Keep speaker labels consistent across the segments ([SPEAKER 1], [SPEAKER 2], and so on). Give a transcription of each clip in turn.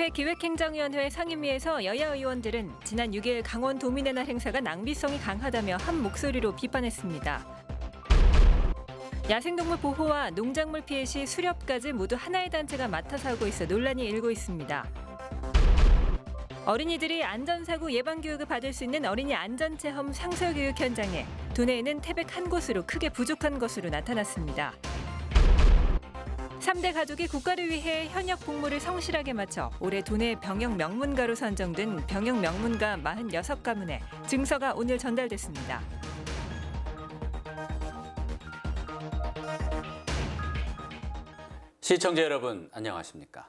[SPEAKER 1] 강원도의회 기획행정위원회 상임위에서 여야 의원들은 지난 6일 강원 도민의 날 행사가 낭비성이 강하다며 한 목소리로 비판했습니다. 야생동물 보호와 농작물 피해 시 수렵까지 모두 하나의 단체가 맡아서 하고 있어 논란이 일고 있습니다. 어린이들이 안전사고 예방 교육을 받을 수 있는 어린이 안전체험 상설 교육 현장에 도내에는 태백 한 곳으로 크게 부족한 것으로 나타났습니다. 3대 가족이 국가를 위해 현역 복무를 성실하게 마쳐 올해 도내 병역 명문가로 선정된 병역 명문가 46가문에 증서가 오늘 전달됐습니다.
[SPEAKER 2] 시청자 여러분 안녕하십니까?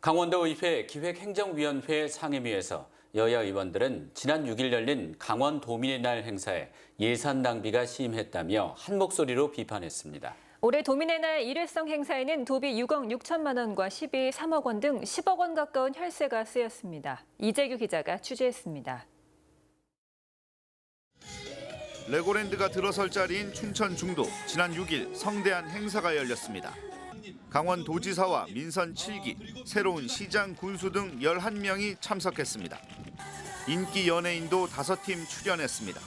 [SPEAKER 2] 강원도의회 기획행정위원회 상임위에서 여야 의원들은 지난 6일 열린 강원 도민의 날 행사에 예산 낭비가 심했다며 한 목소리로 비판했습니다.
[SPEAKER 1] 올해 도민의 날 일회성 행사에는 도비 6억 6천만 원과 12 3억 원 등 10억 원 가까운 혈세가 쓰였습니다. 이재규 기자가 취재했습니다.
[SPEAKER 3] 레고랜드가 들어설 자리인 춘천 중도 지난 6일 성대한 행사가 열렸습니다. 강원 도지사와 민선 7기, 새로운 시장 군수 등 11명이 참석했습니다. 인기 연예인도 5팀 출연했습니다.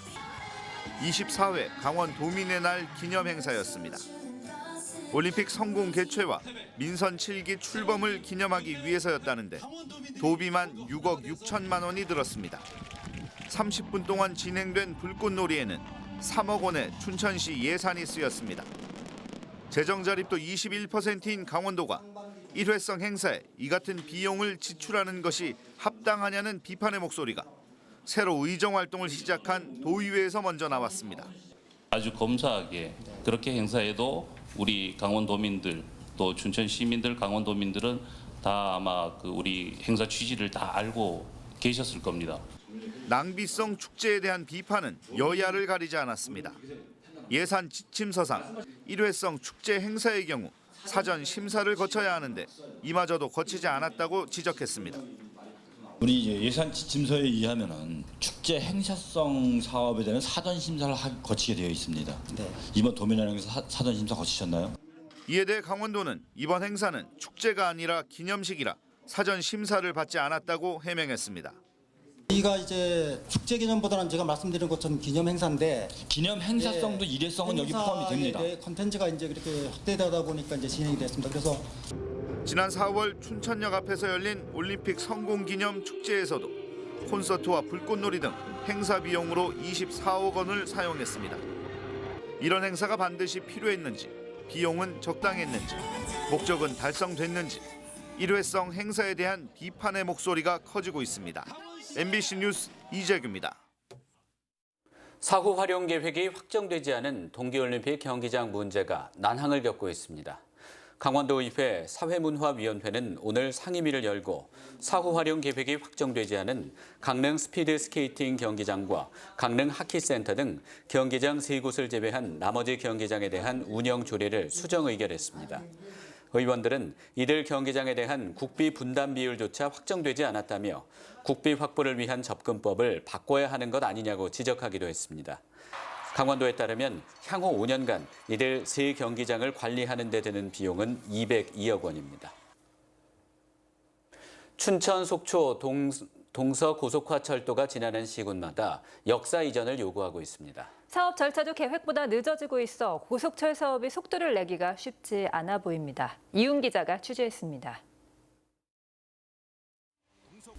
[SPEAKER 3] 24회 강원 도민의 날 기념 행사였습니다. 올림픽 성공 개최와 민선 7기 출범을 기념하기 위해서였다는데 도비만 6억 6천만 원이 들었습니다. 30분 동안 진행된 불꽃놀이에는 3억 원의 춘천시 예산이 쓰였습니다. 재정 자립도 21%인 강원도가 일회성 행사에 이 같은 비용을 지출하는 것이 합당하냐는 비판의 목소리가 새로 의정 활동을 시작한 도의회에서 먼저 나왔습니다.
[SPEAKER 4] 아주 검소하게 그렇게 행사해도 우리 강원도민들 또 춘천 시민들 강원도민들은 다 아마 그 우리 행사 취지를 다 알고 계셨을 겁니다.
[SPEAKER 3] 낭비성 축제에 대한 비판은 여야를 가리지 않았습니다. 예산 지침서상 일회성 축제 행사의 경우 사전 심사를 거쳐야 하는데 이마저도 거치지 않았다고 지적했습니다.
[SPEAKER 5] 우리 이제 예산 지침서에 의하면은 축제 행사성 사업에 대한 사전 심사를 하- 거치게 되어 있습니다. 이번 도민회항에서 사- 사전 심사 거치셨나요?
[SPEAKER 3] 이에 대해 강원도는 이번 행사는 축제가 아니라 기념식이라 사전 심사를 받지 않았다고 해명했습니다.
[SPEAKER 6] 이가 이제 축제 기념보다는 제가 말씀드린 것처럼 기념 행사인데
[SPEAKER 5] 기념 행사성도
[SPEAKER 6] 예,
[SPEAKER 5] 일회성은 여기 포함이 됩니다.
[SPEAKER 6] 컨텐츠가 이제 그렇게 확대되다 보니까 이제 진행이 됐습니다. 그래서
[SPEAKER 3] 지난 4월 춘천역 앞에서 열린 올림픽 성공 기념 축제에서도 콘서트와 불꽃놀이 등 행사 비용으로 24억 원을 사용했습니다. 이런 행사가 반드시 필요했는지, 비용은 적당했는지, 목적은 달성됐는지 일회성 행사에 대한 비판의 목소리가 커지고 있습니다. MBC 뉴스 이재규입니다.
[SPEAKER 2] 사후 활용 계획이 확정되지 않은 동계올림픽 경기장 문제가 난항을 겪고 있습니다. 강원도의회 사회문화위원회는 오늘 상임위를 열고 사후 활용 계획이 확정되지 않은 강릉 스피드 스케이팅 경기장과 강릉 하키센터 등 경기장 세 곳을 제외한 나머지 경기장에 대한 운영 조례를 수정 의결했습니다. 의원들은 이들 경기장에 대한 국비 분담 비율조차 확정되지 않았다며 국비 확보를 위한 접근법을 바꿔야 하는 것 아니냐고 지적하기도 했습니다. 강원도에 따르면 향후 5년간 이들 세 경기장을 관리하는 데 드는 비용은 202억 원입니다. 춘천 속초 동, 동서 고속화철도가 지나는 시군마다 역사 이전을 요구하고 있습니다.
[SPEAKER 1] 사업 절차도 계획보다 늦어지고 있어 고속철 사업의 속도를 내기가 쉽지 않아 보입니다. 이훈 기자가 취재했습니다.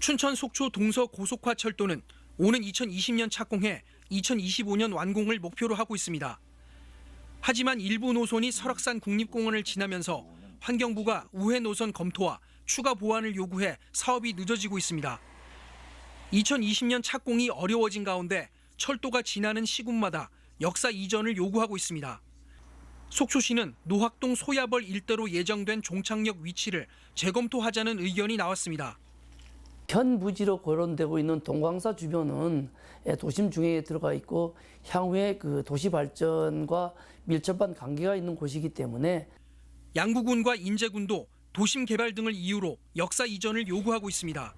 [SPEAKER 7] 춘천 속초 동서 고속화 철도는 오는 2020년 착공해 2025년 완공을 목표로 하고 있습니다. 하지만 일부 노선이 설악산 국립공원을 지나면서 환경부가 우회 노선 검토와 추가 보완을 요구해 사업이 늦어지고 있습니다. 2020년 착공이 어려워진 가운데 철도가 지나는 시군마다 역사 이전을 요구하고 있습니다. 속초시는 노학동 소야벌 일대로 예정된 종착역 위치를 재검토하자는 의견이 나왔습니다.
[SPEAKER 8] 현 부지로 거론되고 있는 동광사 주변은 예, 도심 중에 들어가 있고 향후에 그 도시 발전과 밀접한 관계가 있는 곳이기 때문에
[SPEAKER 7] 양구군과 인제군도 도심 개발 등을 이유로 역사 이전을 요구하고 있습니다.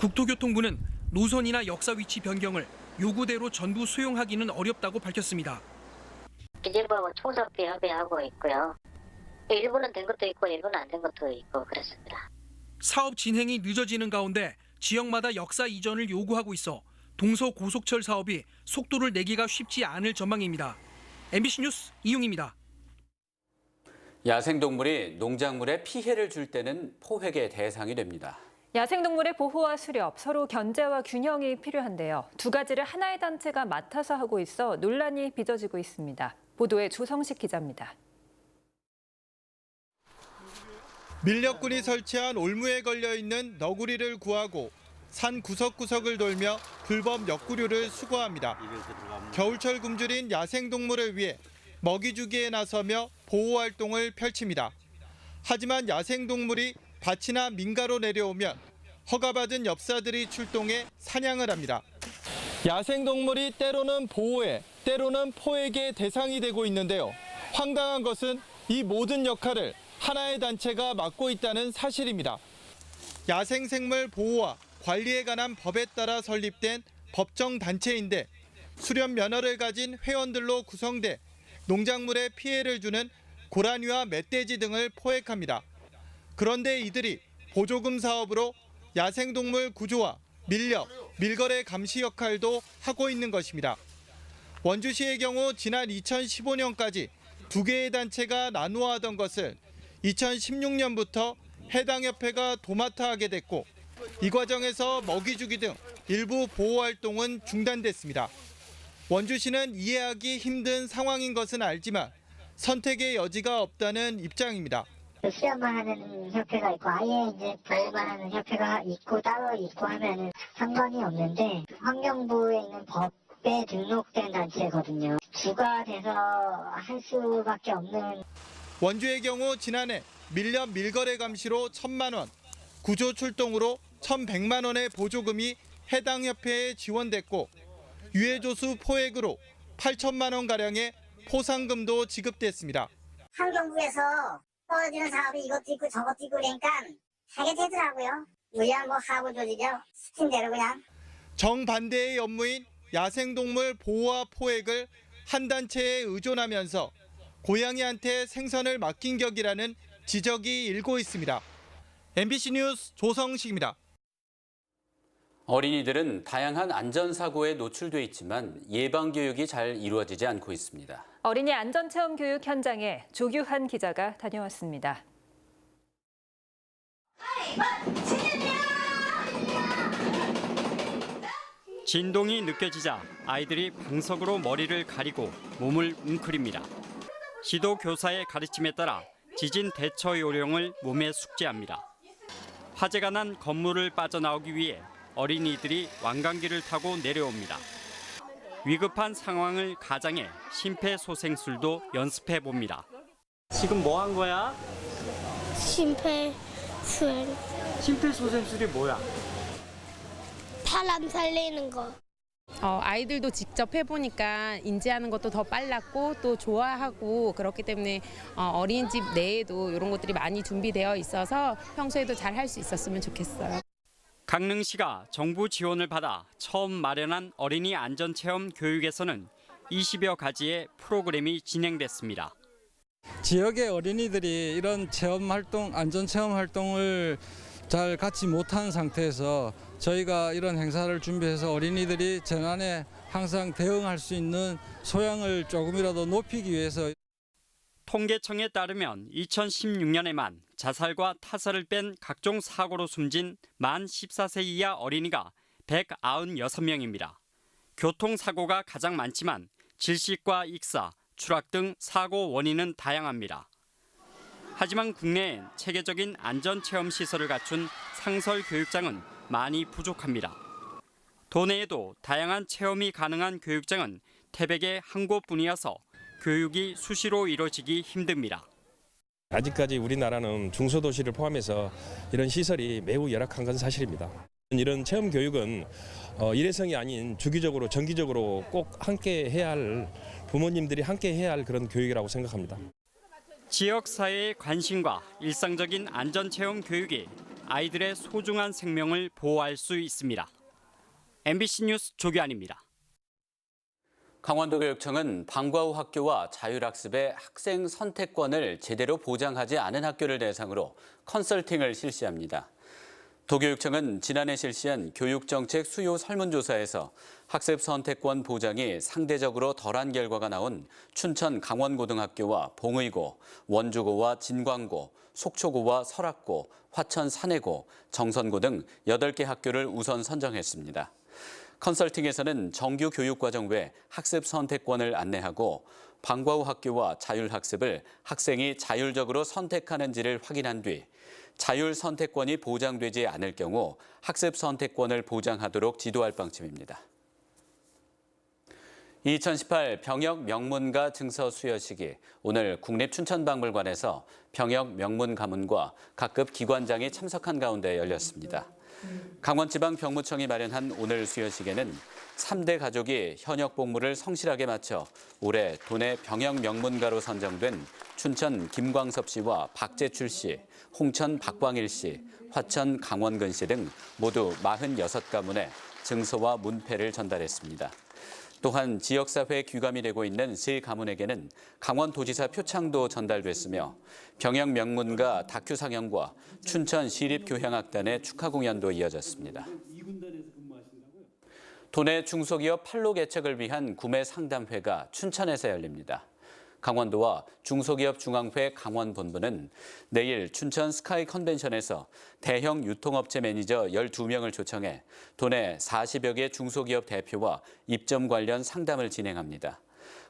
[SPEAKER 7] 국토교통부는 노선이나 역사 위치 변경을 요구대로 전부 수용하기는 어렵다고 밝혔습니다.
[SPEAKER 9] 기재부하고 총섭비 협의하고 있고요. 일부는 된 것도 있고 일부는 안 된 것도 있고 그렇습니다.
[SPEAKER 7] 사업 진행이 늦어지는 가운데 지역마다 역사 이전을 요구하고 있어 동서 고속철 사업이 속도를 내기가 쉽지 않을 전망입니다. MBC 뉴스 이용입니다.
[SPEAKER 2] 야생동물이 농작물에 피해를 줄 때는 포획의 대상이 됩니다.
[SPEAKER 1] 야생동물의 보호와 수렵, 서로 견제와 균형이 필요한데요. 두 가지를 하나의 단체가 맡아서 하고 있어 논란이 빚어지고 있습니다. 보도에 조성식 기자입니다.
[SPEAKER 10] 밀렵꾼이 설치한 올무에 걸려 있는 너구리를 구하고 산 구석구석을 돌며 불법 역구류를 수거합니다. 겨울철 굶주린 야생동물을 위해 먹이 주기에 나서며 보호 활동을 펼칩니다. 하지만 야생동물이 밭이나 민가로 내려오면 허가받은 엽사들이 출동해 사냥을 합니다. 야생동물이 때로는 보호에 때로는 포획의 대상이 되고 있는데요. 황당한 것은 이 모든 역할을 하나의 단체가 맡고 있다는 사실입니다. 야생생물 보호와 관리에 관한 법에 따라 설립된 법정 단체인데 수련 면허를 가진 회원들로 구성돼 농작물에 피해를 주는 고라니와 멧돼지 등을 포획합니다. 그런데 이들이 보조금 사업으로 야생동물 구조와 밀렵, 밀거래 감시 역할도 하고 있는 것입니다. 원주시의 경우 지난 2015년까지 두 개의 단체가 나누어 하던 것을 2016년부터 해당 협회가 도맡아 하게 됐고 이 과정에서 먹이 주기 등 일부 보호 활동은 중단됐습니다. 원주시는 이해하기 힘든 상황인 것은 알지만 선택의 여지가 없다는 입장입니다.
[SPEAKER 9] 수련만 하는 협회가 있고 아예 이제 보호만 하는 협회가 있고 따로 있고 하면은 상관이 없는데 환경부에 있는 법에 등록된 단체거든요. 주가 돼서 할 수밖에 없는
[SPEAKER 10] 원주의 경우 지난해 밀렵 밀거래 감시로 1천만 원, 구조 출동으로 1,100만 원의 보조금이 해당 협회에 지원됐고 유해조수 포획으로 8천만 원 가량의 포상금도 지급됐습니다.
[SPEAKER 9] 환경부에서 떨어지는 사업이 이것도 있고 저것도 있고 그러니까 하게 되더라고요. 우리야 뭐 하고 조지죠. 시킨 대로 그냥.
[SPEAKER 10] 정반대의 업무인 야생동물 보호와 포획을 한 단체에 의존하면서 고양이한테 생선을 맡긴 격이라는 지적이 일고 있습니다. MBC 뉴스 조성식입니다.
[SPEAKER 2] 어린이들은 다양한 안전사고에 노출돼 있지만 예방교육이 잘 이루어지지 않고 있습니다.
[SPEAKER 1] 어린이 안전체험 교육 현장에 조규한 기자가 다녀왔습니다.
[SPEAKER 11] 진동이 느껴지자 아이들이 방석으로 머리를 가리고 몸을 웅크립니다. 지도 교사의 가르침에 따라 지진 대처 요령을 몸에 숙지합니다. 화재가 난 건물을 빠져나오기 위해 어린이들이 왕관기를 타고 내려옵니다. 위급한 상황을 가장해 심폐소생술도 연습해 봅니다. 지금 뭐 한 거야?
[SPEAKER 12] 심폐수행
[SPEAKER 11] 심폐소생술이 뭐야?
[SPEAKER 12] 사람 살리는 거
[SPEAKER 13] 어, 아이들도 직접 해보니까 인지하는 것도 더 빨랐고 또 좋아하고 그렇기 때문에 어, 어린이집 내에도 이런 것들이 많이 준비되어 있어서 평소에도 잘 할 수 있었으면 좋겠어요.
[SPEAKER 11] 강릉시가 정부 지원을 받아 처음 마련한 어린이 안전체험 교육에서는 20여 가지의 프로그램이 진행됐습니다.
[SPEAKER 14] 지역의 어린이들이 이런 체험 활동, 안전 체험 활동을 잘 갖지 못한 상태에서 저희가 이런 행사를 준비해서 어린이들이 재난에 항상 대응할 수 있는 소양을 조금이라도 높이기 위해서
[SPEAKER 11] 통계청에 따르면 2016년에만 자살과 타살을 뺀 각종 사고로 숨진 만 14세 이하 어린이가 196명입니다. 교통사고가 가장 많지만 질식과 익사, 추락 등 사고 원인은 다양합니다. 하지만 국내엔 체계적인 안전체험 시설을 갖춘 상설 교육장은 많이 부족합니다. 도내에도 다양한 체험이 가능한 교육장은 태백에 한 곳뿐이어서 교육이 수시로 이루어지기 힘듭니다.
[SPEAKER 15] 아직까지 우리나라는 중소도시를 포함해서 이런 시설이 매우 열악한 건 사실입니다. 이런 체험 교육은 어, 일회성이 아닌 주기적으로 정기적으로 꼭 함께 해야 할 부모님들이 함께 해야 할 그런 교육이라고 생각합니다.
[SPEAKER 11] 지역 사회의 관심과 일상적인 안전 체험 교육이 아이들의 소중한 생명을 보호할 수 있습니다. MBC 뉴스 조규환입니다.
[SPEAKER 2] 강원도교육청은 방과 후 학교와 자율학습의 학생 선택권을 제대로 보장하지 않은 학교를 대상으로 컨설팅을 실시합니다. 도교육청은 지난해 실시한 교육정책 수요 설문조사에서 학습 선택권 보장이 상대적으로 덜한 결과가 나온 춘천 강원고등학교와 봉의고, 원주고와 진광고, 속초고와 설악고, 화천 산해고, 정선고 등 8개 학교를 우선 선정했습니다. 컨설팅에서는 정규 교육과정 외 학습 선택권을 안내하고 방과 후 학교와 자율학습을 학생이 자율적으로 선택하는지를 확인한 뒤 자율 선택권이 보장되지 않을 경우 학습 선택권을 보장하도록 지도할 방침입니다. 2018 병역 명문가 증서 수여식이 오늘 국립춘천박물관에서 병역 명문 가문과 각급 기관장이 참석한 가운데 열렸습니다. 강원지방병무청이 마련한 오늘 수여식에는 3대 가족이 현역 복무를 성실하게 마쳐 올해 도내 병역 명문가로 선정된 춘천 김광섭 씨와 박재출 씨, 홍천 박광일 씨, 화천 강원근 씨 등 모두 46가문에 증서와 문패를 전달했습니다. 또한 지역사회 귀감이 되고 있는 세 가문에게는 강원도지사 표창도 전달됐으며 병역 명문가 다큐 상영과 춘천 시립교향악단의 축하 공연도 이어졌습니다. 도내 중소기업 판로 개척을 위한 구매 상담회가 춘천에서 열립니다. 강원도와 중소기업 중앙회 강원본부는 내일 춘천 스카이 컨벤션에서 대형 유통업체 매니저 12명을 초청해 도내 40여 개 중소기업 대표와 입점 관련 상담을 진행합니다.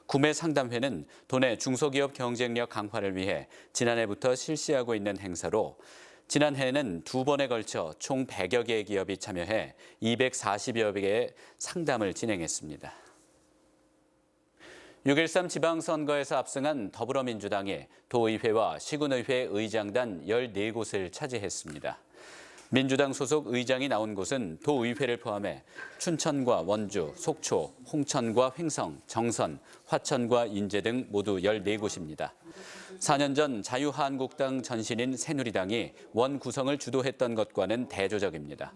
[SPEAKER 2] 구매 상담회는 도내 중소기업 경쟁력 강화를 위해 지난해부터 실시하고 있는 행사로 지난해에는 두 번에 걸쳐 총 100여 개의 기업이 참여해 240여 개의 상담을 진행했습니다. 6.13 지방선거에서 압승한 더불어민주당이 도의회와 시군의회 의장단 14곳을 차지했습니다. 민주당 소속 의장이 나온 곳은 도의회를 포함해 춘천과 원주, 속초, 홍천과 횡성, 정선, 화천과 인제 등 모두 14곳입니다. 4년 전 자유한국당 전신인 새누리당이 원 구성을 주도했던 것과는 대조적입니다.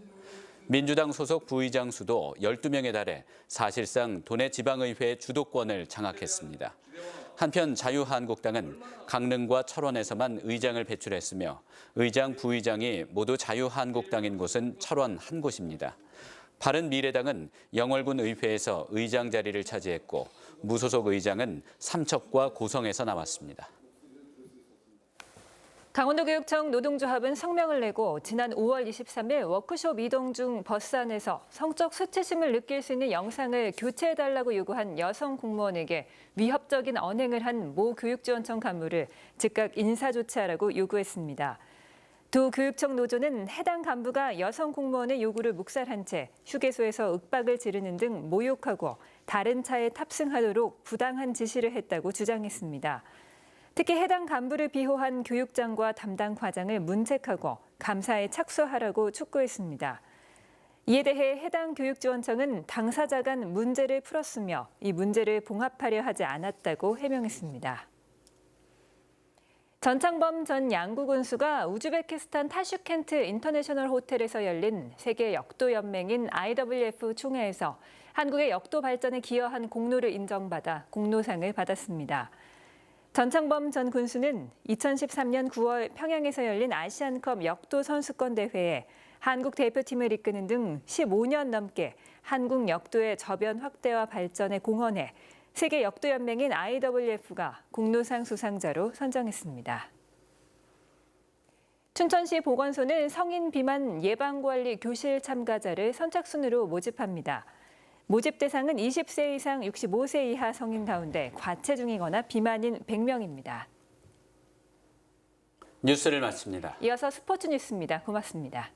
[SPEAKER 2] 민주당 소속 부의장 수도 12명에 달해 사실상 도내 지방의회 주도권을 장악했습니다. 한편 자유한국당은 강릉과 철원에서만 의장을 배출했으며 의장, 부의장이 모두 자유한국당인 곳은 철원 한 곳입니다. 바른미래당은 영월군 의회에서 의장 자리를 차지했고 무소속 의장은 삼척과 고성에서 나왔습니다.
[SPEAKER 1] 강원도교육청 노동조합은 성명을 내고 지난 5월 23일 워크숍 이동 중 버스 안에서 성적 수치심을 느낄 수 있는 영상을 교체해달라고 요구한 여성 공무원에게 위협적인 언행을 한 모 교육지원청 간부를 즉각 인사조치하라고 요구했습니다. 도 교육청 노조는 해당 간부가 여성 공무원의 요구를 묵살한 채 휴게소에서 윽박을 지르는 등 모욕하고 다른 차에 탑승하도록 부당한 지시를 했다고 주장했습니다. 특히 해당 간부를 비호한 교육장과 담당 과장을 문책하고 감사에 착수하라고 촉구했습니다. 이에 대해 해당 교육지원청은 당사자 간 문제를 풀었으며 이 문제를 봉합하려 하지 않았다고 해명했습니다. 전창범 전 양구 군수가 우즈베키스탄 타슈켄트 인터내셔널 호텔에서 열린 세계 역도 연맹인 IWF 총회에서 한국의 역도 발전에 기여한 공로를 인정받아 공로상을 받았습니다. 전창범 전 군수는 2013년 9월 평양에서 열린 아시안컵 역도 선수권 대회에 한국 대표팀을 이끄는 등 15년 넘게 한국 역도의 저변 확대와 발전에 공헌해 세계 역도 연맹인 IWF가 공로상 수상자로 선정했습니다. 춘천시 보건소는 성인 비만 예방 관리 교실 참가자를 선착순으로 모집합니다. 모집 대상은 20세 이상 65세 이하 성인 가운데 과체중이거나 비만인 100명입니다.
[SPEAKER 2] 뉴스를 마칩니다.
[SPEAKER 1] 이어서 스포츠 뉴스입니다. 고맙습니다.